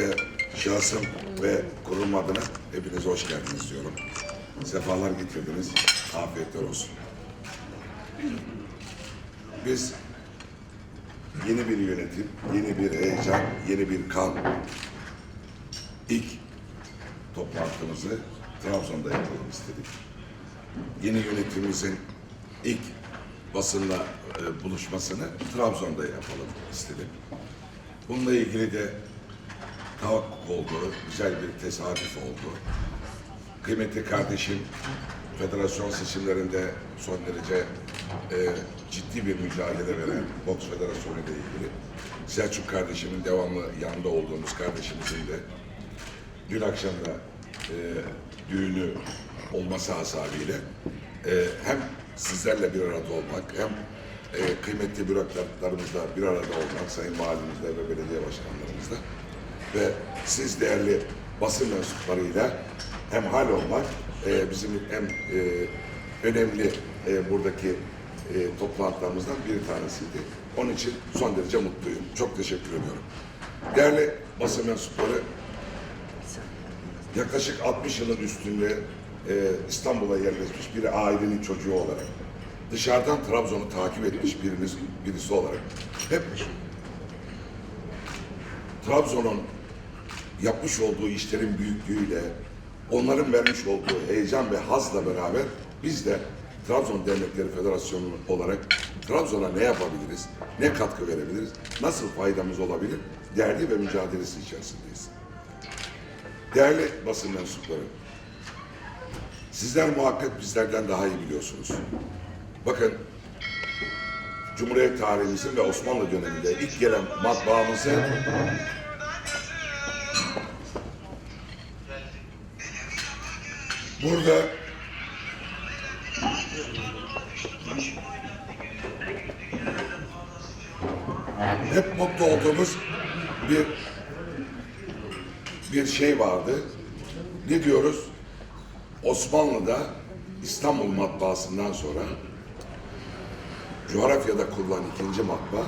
Öncelikle şahsım ve kurum adına hepiniz hoş geldiniz diyorum. Sefalar getirdiniz. Afiyetler olsun. Biz yeni bir yönetim, yeni bir heyecan, yeni bir kan. İlk toplantımızı Trabzon'da yapalım istedik. Yeni yönetimimizin ilk basınla e, buluşmasını Trabzon'da yapalım istedim. Bununla ilgili de tahakkuk oldu, güzel bir tesadüf oldu. Kıymetli kardeşim, federasyon seçimlerinde son derece e, ciddi bir mücadele veren Boks Federasyonu ile ilgili Selçuk kardeşimin devamlı yanında olduğumuz kardeşimizin de dün akşam da e, düğünü olması hasabiyle e, hem sizlerle bir arada olmak hem e, kıymetli bürokratlarımızla bir arada olmak, sayın valimizle ve belediye başkanlarımızla ve siz değerli basın mensuplarıyla hemhal olmak e, bizim en e, önemli e, buradaki e, toplantılarımızdan bir tanesiydi. Onun için son derece mutluyum. Çok teşekkür ediyorum. Değerli basın mensupları, yaklaşık 60 yılın üstünde e, İstanbul'a yerleşmiş bir ailenin çocuğu olarak, dışarıdan Trabzon'u takip etmiş biriniz, birisi olarak hep Trabzon'un yapmış olduğu işlerin büyüklüğüyle, onların vermiş olduğu heyecan ve hazla beraber biz de Trabzon Dernekleri Federasyonu olarak Trabzon'a ne yapabiliriz, ne katkı verebiliriz, nasıl faydamız olabilir derdi ve mücadelesi içerisindeyiz. Değerli basın mensupları, sizler muhakkak bizlerden daha iyi biliyorsunuz. Bakın, Cumhuriyet tarihimizin ve Osmanlı döneminde ilk gelen matbaamızı burada hep mutlu olduğumuz bir bir şey vardı. Ne diyoruz? Osmanlı'da İstanbul matbaasından sonra coğrafyada kurulan ikinci matbaa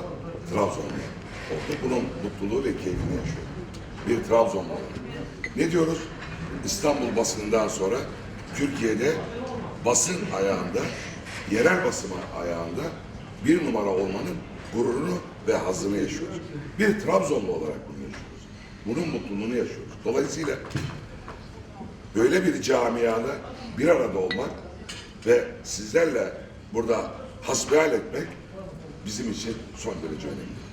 Trabzon'da oldu. Bunun mutluluğu ve keyfini yaşıyor. Bir Trabzon malı. Ne diyoruz? İstanbul basınından sonra Türkiye'de basın ayağında, yerel basın ayağında bir numara olmanın gururunu ve hazını yaşıyoruz. Bir Trabzonlu olarak bunu yaşıyoruz. Bunun mutluluğunu yaşıyoruz. Dolayısıyla böyle bir camiada bir arada olmak ve sizlerle burada hasbihal etmek bizim için son derece önemli.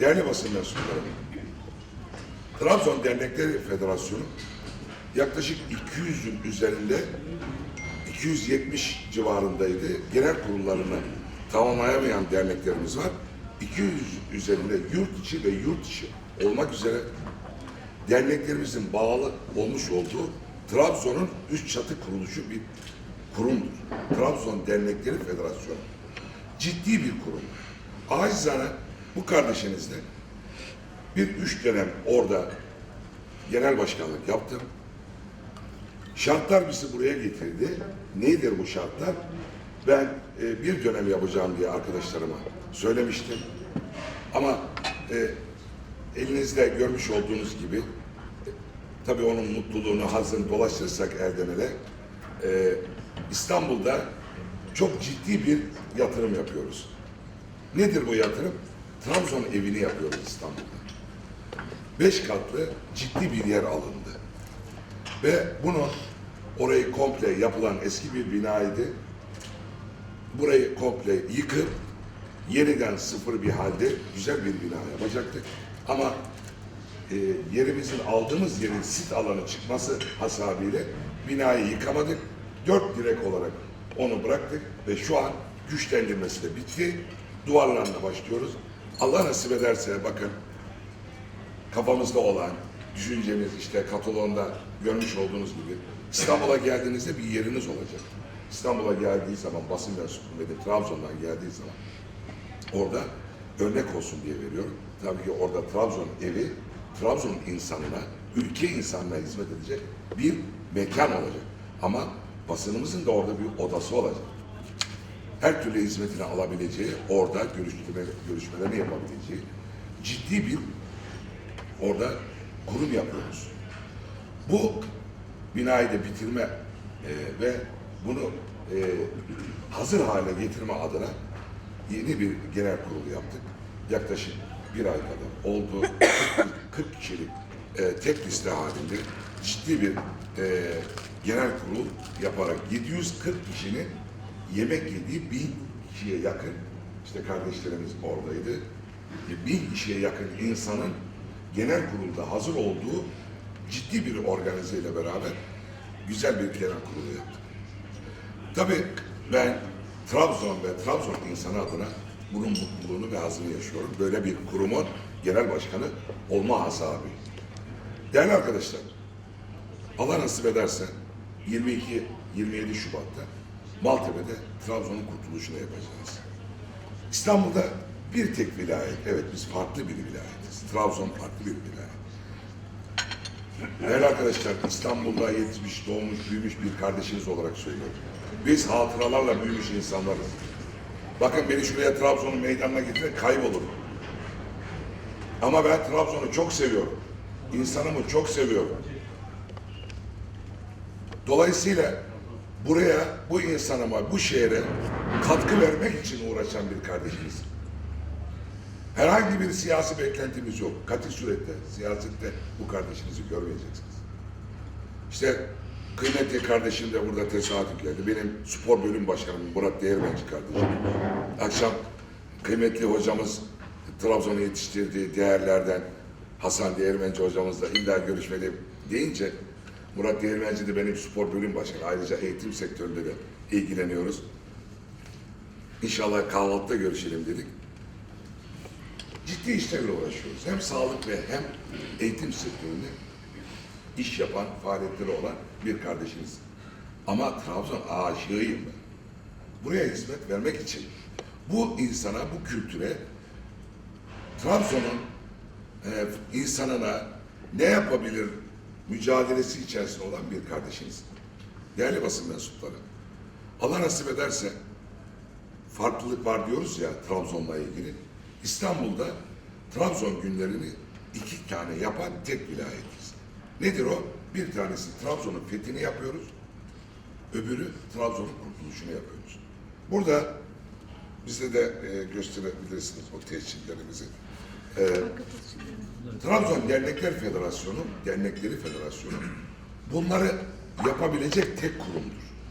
Değerli basın mensupları, Trabzon Dernekleri Federasyonu yaklaşık 200'ün üzerinde 270 civarındaydı. Genel kurullarını tamamlayamayan derneklerimiz var. 200 üzerinde yurt içi ve yurt dışı olmak üzere derneklerimizin bağlı olmuş olduğu Trabzon'un üst çatı kuruluşu bir kurumdur. Trabzon Dernekleri Federasyonu. Ciddi bir kurum. Acizane bu kardeşinizle bir üç dönem orada genel başkanlık yaptım. Şartlar bizi buraya getirdi. Nedir bu şartlar? Ben e, bir dönem yapacağım diye arkadaşlarıma söylemiştim. Ama e, elinizde görmüş olduğunuz gibi e, tabii onun mutluluğunu, hazını dolaştırırsak elden ele e, İstanbul'da çok ciddi bir yatırım yapıyoruz. Nedir bu yatırım? Trabzon evini yapıyoruz İstanbul'da. Beş katlı ciddi bir yer alındı. Ve bunu orayı komple yapılan eski bir binaydı. Burayı komple yıkıp yeniden sıfır bir halde güzel bir bina yapacaktık. Ama e, yerimizin aldığımız yerin sit alanı çıkması hasabıyla binayı yıkamadık. Dört direk olarak onu bıraktık ve şu an güçlendirmesi de bitti. Duvarlarla başlıyoruz. Allah nasip ederse bakın kafamızda olan düşüncemiz işte kataloğunda görmüş olduğunuz gibi İstanbul'a geldiğinizde bir yeriniz olacak. İstanbul'a geldiği zaman basın mensubu ve Trabzon'dan geldiği zaman orada örnek olsun diye veriyorum. Tabii ki orada Trabzon evi, Trabzon insanına, ülke insanına hizmet edecek bir mekan olacak. Ama basınımızın da orada bir odası olacak. Her türlü hizmetini alabileceği, orada görüşme, görüşmelerini yapabileceği ciddi bir orada kurum yapıyoruz. Bu binayı da bitirme e, ve bunu e, hazır hale getirme adına yeni bir genel kurulu yaptık. Yaklaşık bir ay kadar oldu. 40 kişilik e, tek liste halinde ciddi bir e, genel kurul yaparak 740 kişinin yemek yediği bin kişiye yakın işte kardeşlerimiz oradaydı. E, Bin kişiye yakın insanın genel kurulda hazır olduğu ciddi bir organizeyle beraber güzel bir genel kurulu yaptık. Tabii ben Trabzon ve Trabzon insanı adına bunun mutluluğunu ve hazını yaşıyorum. Böyle bir kurumun genel başkanı olma hasabı. Değerli arkadaşlar, Allah nasip ederse 22-27 Şubat'ta Maltepe'de Trabzon'un kurtuluşunu yapacağız. İstanbul'da bir tek vilayet, evet biz farklı bir vilayetiz. Trabzon farklı bir vilayet. Değerli arkadaşlar, İstanbul'da yetişmiş, doğmuş, büyümüş bir kardeşiniz olarak söylüyorum. Biz hatıralarla büyümüş insanlarız. Bakın beni şuraya Trabzon'un meydanına getirin, kaybolurum. Ama ben Trabzon'u çok seviyorum. İnsanımı çok seviyorum. Dolayısıyla buraya, bu insanıma, bu şehre katkı vermek için uğraşan bir kardeşimiz. Herhangi bir siyasi beklentimiz yok. Katil surette, siyasette bu kardeşinizi görmeyeceksiniz. İşte kıymetli kardeşim de burada tesadüf geldi. Benim spor bölüm başkanım Murat Değirmenci kardeşim. Akşam kıymetli hocamız Trabzon'u yetiştirdiği değerlerden Hasan Değirmenci hocamızla illa görüşmeli deyince Murat Değirmenci de benim spor bölüm başkanı. Ayrıca eğitim sektöründe de ilgileniyoruz. İnşallah kahvaltıda görüşelim dedik ciddi işlerle uğraşıyoruz. Hem sağlık ve hem eğitim sektöründe iş yapan, faaliyetleri olan bir kardeşimiz. Ama Trabzon aşığıyım ben. Buraya hizmet vermek için bu insana, bu kültüre Trabzon'un e, insanına ne yapabilir mücadelesi içerisinde olan bir kardeşimiz. Değerli basın mensupları. Allah nasip ederse farklılık var diyoruz ya Trabzon'la ilgili. İstanbul'da Trabzon günlerini iki tane yapan tek vilayetiz. Nedir o? Bir tanesi Trabzon'un fethini yapıyoruz. Öbürü Trabzon'un kurtuluşunu yapıyoruz. Burada bize de e, gösterebilirsiniz o tescillerimizi. E, Trabzon Dernekler Federasyonu, Dernekleri Federasyonu bunları yapabilecek tek kurumdur.